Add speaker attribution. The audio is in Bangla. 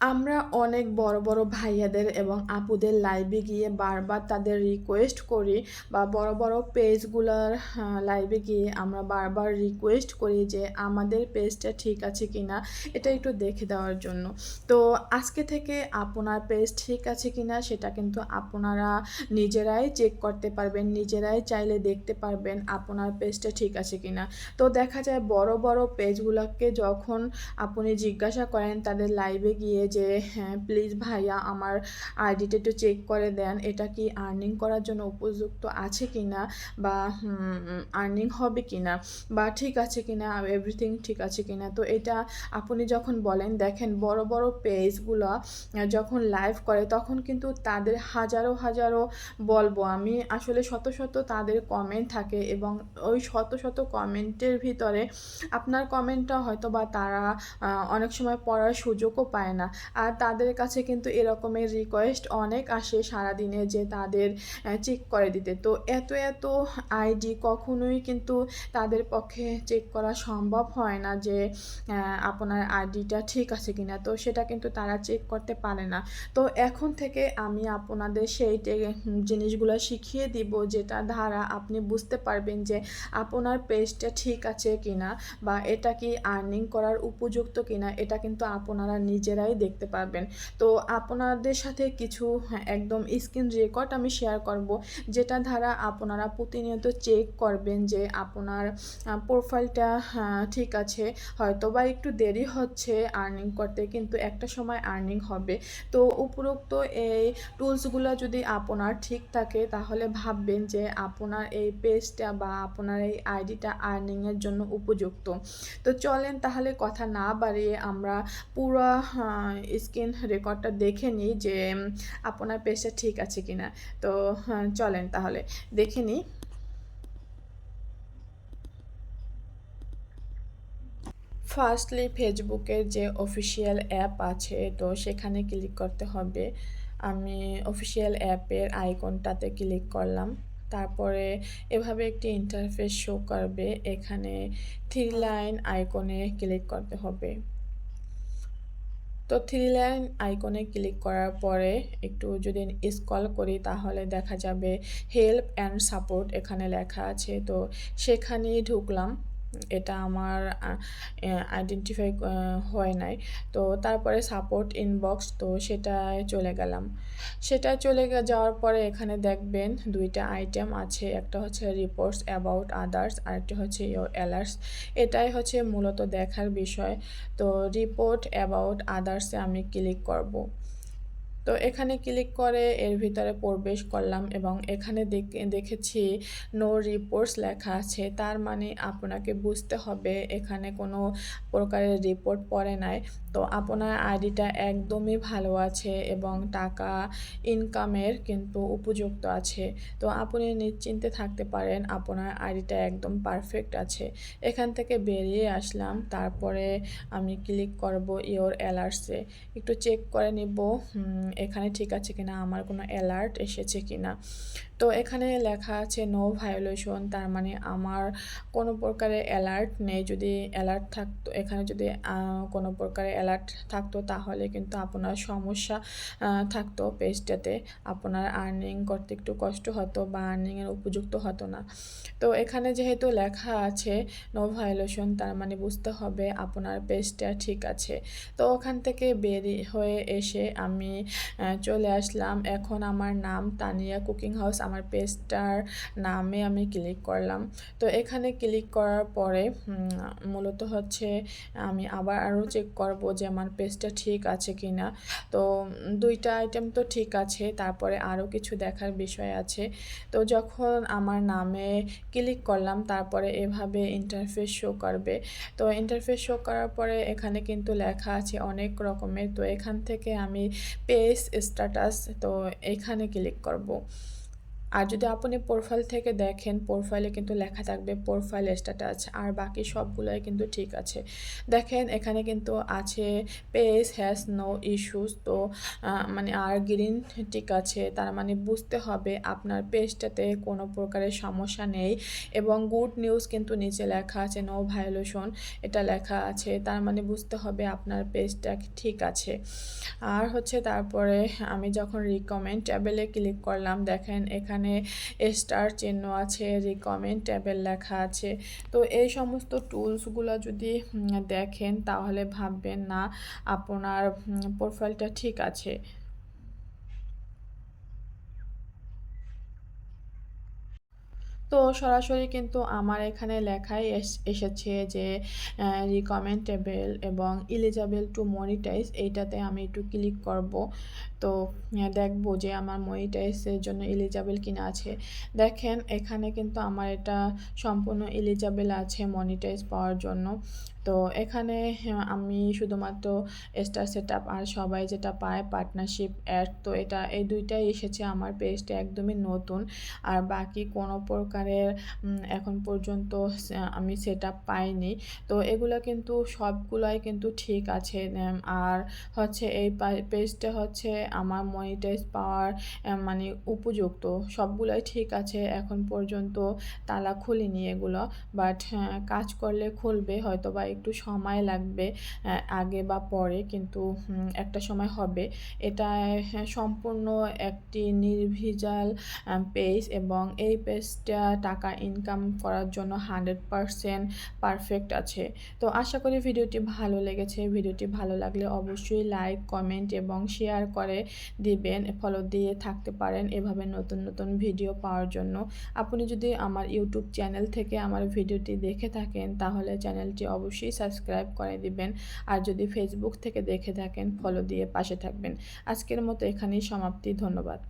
Speaker 1: আমরা অনেক বড়, বড় ভাইয়াদের এবং আপুদের লাইভে গিয়ে বারবার তাদের রিকোয়েস্ট করি বা বড়, বড় পেজগুলোর লাইভে গিয়ে আমরা বারবার রিকোয়েস্ট করি যে আমাদের পেজটা ঠিক আছে কি না এটা একটু দেখে দেওয়ার জন্য। তো আজকে থেকে আপনার পেজ ঠিক আছে কি না সেটা কিন্তু আপনারা নিজেরাই চেক করতে পারবেন। নিজেরাই চাইলে দেখতে পারবেন আপনার পেজটা ঠিক আছে কি না তো দেখা যায় বড়, বড় পেজগুলোকে যখন আপনি জিজ্ঞাসা করেন তাদের লাইভে গিয়ে যে হ্যাঁ প্লিজ ভাইয়া, আমার আইডিটা একটু চেক করে দেন, এটা কি আর্নিং করার জন্য উপযুক্ত আছে কি না বা আর্নিং হবে কি না বা ঠিক আছে কি না এভরিথিং ঠিক আছে কি না তো এটা আপনি যখন বলেন, দেখেন বড় বড় পেজগুলো যখন লাইভ করে, তখন কিন্তু তাদের হাজারো হাজারো বলব। আমি আসলে শত শত তাদের কমেন্ট থাকে এবং ওই শত শত কমেন্টের ভিতরে আপনার কমেন্টটা হয়তো বা তারা অনেক সময় পড়ার সুযোগও পায় না। আর তাদের কাছে কিন্তু এরকমের রিকোয়েস্ট অনেক আসে সারাদিনে যে তাদের চেক করে দিতে। তো এত এত আইডি কখনোই কিন্তু তাদের পক্ষে চেক করা সম্ভব হয় না যে আপনার আইডিটা ঠিক আছে কিনা। তো সেটা কিন্তু তারা চেক করতে পারে না। তো এখন থেকে আমি আপনাদের সেই জিনিসগুলো শিখিয়ে দিব যেটা ধারা আপনি বুঝতে পারবেন যে আপনার পেজটা ঠিক আছে কিনা বা এটা কি আর্নিং করার উপযুক্ত কিনা, এটা কিন্তু আপনারা নিজেরাই দেখতে পারবেন। তো আপনাদের সাথে কিছু হ্যাঁ, একদম স্ক্রিন রেকর্ড আমি শেয়ার করব। যেটা দ্বারা আপনারা প্রতিনিয়ত চেক করবেন যে আপনার প্রোফাইলটা হ্যাঁ, ঠিক আছে। হয়তো বা একটু দেরি হচ্ছে আর্নিং করতে কিন্তু একটা সময় আর্নিং হবে। তো উপরোক্ত এই টুলসগুলো যদি আপনার ঠিক থাকে তাহলে ভাববেন যে আপনার এই পেজটা বা আপনার এই আইডিটা আর্নিংয়ের জন্য উপযুক্ত। তো চলেন তাহলে কথা না বাড়িয়ে আমরা পুরো স্ক্রিন রেকর্ডটা দেখে নিই যে আপনার পেজটা ঠিক আছে কি না তো হ্যাঁ, চলেন তাহলে। দেখে নিই। ফার্স্টলি ফেসবুকের যে অফিসিয়াল অ্যাপ আছে তো সেখানে ক্লিক করতে হবে। আমি অফিসিয়াল অ্যাপের আইকনটাতে ক্লিক করলাম। তারপরে এভাবে একটি ইন্টারফেস শো করবে। এখানে থ্রি লাইন আইকনে ক্লিক করতে হবে। তো থ্রি লাইন আইকনে ক্লিক করার পরে একটু যদি স্কল করি তাহলে দেখা যাবে হেল্প অ্যান্ড সাপোর্ট এখানে লেখা আছে। তো সেখানেই ঢুকলাম। এটা আমার আইডেন্টিফাই হয় নাই। তো তারপরে সাপোর্ট ইনবক্স তো সেটায় চলে গেলাম। সেটা চলে যাওয়ার পরে এখানে দেখবেন দুইটা আইটেম আছে। একটা হচ্ছে রিপোর্টস অ্যাবাউট আদার্স আরেকটি হচ্ছে ইয়োর অ্যালার্টস এটাই হচ্ছে মূলত দেখার বিষয়। তো রিপোর্ট অ্যাবাউট আদার্সে আমি ক্লিক করব। তো এখানে ক্লিক করে এর ভিতরে প্রবেশ করলাম এবং এখানে দেখেছি নো রিপোর্টস লেখা আছে। তার মানে আপনাকে বুঝতে হবে এখানে কোনো প্রকারের রিপোর্ট পড়ে নাই। তো আপনার আইডিটা একদমই ভালো আছে এবং টাকা ইনকামের কিন্তু উপযুক্ত আছে। তো আপনি নিশ্চিন্তে থাকতে পারেন, আপনার আইডিটা একদম পারফেক্ট আছে। এখান থেকে বেরিয়ে আসলাম, তারপরে আমি ক্লিক করব ইওর অ্যালার্টসে একটু চেক করে নিব এখানে ঠিক আছে কিনা আমার কোনো অ্যালার্ট এসেছে কিনা। তো এখানে লেখা আছে নো ভায়োলেশন তার মানে আমার কোনো প্রকারের অ্যালার্ট নেই। যদি অ্যালার্ট থাকতো এখানে যদি কোনো প্রকারের অ্যালার্ট থাকতো তাহলে কিন্তু আপনার সমস্যা থাকতো পেজটাতে। আপনার আর্নিং করতে একটু কষ্ট হতো বা আর্নিংয়ের উপযুক্ত হতো না। তো এখানে যেহেতু লেখা আছে নো ভায়োলেশন তার মানে বুঝতে হবে আপনার পেজটা ঠিক আছে। তো ওখান থেকে বেরিয়ে হয়ে এসে আমি চলে আসলাম। এখন আমার নাম তানিয়া কুকিং হাউস। আমার পেজটার নামে আমি ক্লিক করলাম। তো এখানে ক্লিক করার পরে মূলত হচ্ছে আমি আবার আরও চেক করব যে আমার পেজটা ঠিক আছে কি না তো দুইটা আইটেম তো ঠিক আছে, তারপরে আরও কিছু দেখার বিষয় আছে। তো যখন আমার নামে ক্লিক করলাম, তারপরে এভাবে ইন্টারফেস শো করবে। তো ইন্টারফেস শো করার পরে এখানে কিন্তু লেখা আছে অনেক রকমের। তো এখান থেকে আমি পেজ স্ট্যাটাস তো এখানে ক্লিক করব। আর যদি আপনি প্রোফাইল থেকে দেখেন প্রোফাইলে কিন্তু লেখা থাকবে প্রোফাইল স্ট্যাটাস আর বাকি সবগুলোই কিন্তু ঠিক আছে। দেখেন, এখানে কিন্তু আছে পেজ হ্যাজ নো ইস্যুস তো মানে আর গ্রিন ঠিক আছে, তার মানে বুঝতে হবে আপনার পেজটাতে কোনো প্রকারের সমস্যা নেই। এবং গুড নিউজ কিন্তু নিচে লেখা আছে নো ভায়োলেশন এটা লেখা আছে, তার মানে বুঝতে হবে আপনার পেজটা ঠিক আছে। আর হচ্ছে তারপরে আমি যখন রিকমেন্ড ট্যাবেলে ক্লিক করলাম, দেখেন এখানে স্টার চিহ্ন আছে রিকমেন্ড ট্যাবের লেখা আছে। তো এই সমস্ত টুলসগুলো যদি দেখেন তাহলে ভাববেন, না, আপনার প্রোফাইলটা ঠিক আছে। তো সরাসরি কিন্তু আমার এখানে লেখাই এসেছে যে রিকমেন্টেবল এবং ইলিজাবেল টু মনিটাইজ এইটাতে আমি একটু ক্লিক করব। তো দেখব যে আমার মনিটাইজের জন্য এলিজাবেল কিনা আছে। দেখেন, এখানে কিন্তু আমার এটা সম্পূর্ণ ইলিজাবেল আছে মনিটাইজ পাওয়ার জন্য। তো এখানে আমি শুধুমাত্র স্টার সেট আর সবাই যেটা পায় পার্টনারশিপ অ্যাড তো এটা এই দুইটাই এসেছে আমার পেজটা একদমই নতুন। আর বাকি কোনো প্রকারের এখন পর্যন্ত আমি সেট আপ পাইনি। তো এগুলো কিন্তু সবগুলাই কিন্তু ঠিক আছে আর হচ্ছে এই পেজটা হচ্ছে আমার মনিটাইজ পাওয়ার মানে উপযুক্ত। সবগুলোই ঠিক আছে, এখন পর্যন্ত তালা খুলিনি এগুলো। বাট কাজ করলে খুলবে হয়তো বা একটু সময় লাগবে আগে বা পরে কিন্তু একটা সময় হবে। এটা সম্পূর্ণ একটি নির্ভিজাল পেজ এবং এই পেজটা টাকা ইনকাম করার জন্য হান্ড্রেড পারসেন্ট পারফেক্ট আছে। তো আশা করি ভিডিওটি ভালো লেগেছে। ভিডিওটি ভালো লাগলে অবশ্যই লাইক কমেন্ট এবং শেয়ার করে দিবেন ফলো দিয়ে থাকতে পারেন এভাবে নতুন নতুন ভিডিও পাওয়ার জন্য। আপনি যদি আমার ইউটিউব চ্যানেল থেকে আমার ভিডিওটি দেখে থাকেন, তাহলে চ্যানেলটি অবশ্যই সাবস্ক্রাইব করে দিবেন। আর যদি ফেসবুক থেকে দেখে থাকেন ফলো দিয়ে পাশে থাকবেন। আজকের মতো এখানেই সমাপ্তি। ধন্যবাদ।